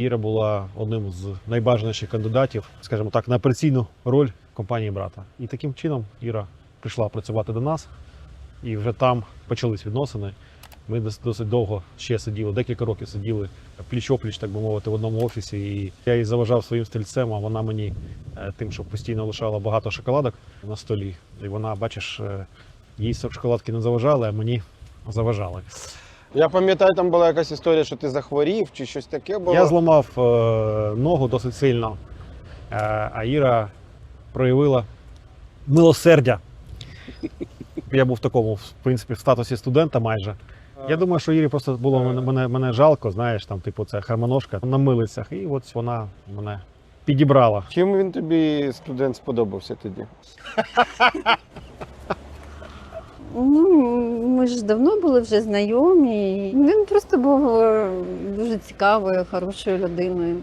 Іра була одним з найбажаніших кандидатів, скажімо так, на операційну роль компанії брата. І таким чином Іра прийшла працювати до нас, і вже там почались відносини. Ми досить довго ще сиділи, декілька років сиділи пліч-опліч, так би мовити, в одному офісі. І я їй заважав своїм стрільцем, а вона мені е, тим, що постійно лишала багато шоколадок на столі. І вона, бачиш, е, їй шоколадки не заважали, а мені заважали. Я пам'ятаю, там була якась історія, що ти захворів чи щось таке було. Я зламав е, ногу досить сильно, е, а Іра проявила милосердя. Я був в такому, в принципі, в статусі студента майже. Я думаю, що Ірі просто було мене, мене, мене жалко, знаєш, там, типу, це хармоножка на милицях. І от вона мене підібрала. Чим він тобі студент сподобався тоді? Ну, ми ж давно були вже знайомі. Він просто був е, дуже цікавою, хорошою людиною.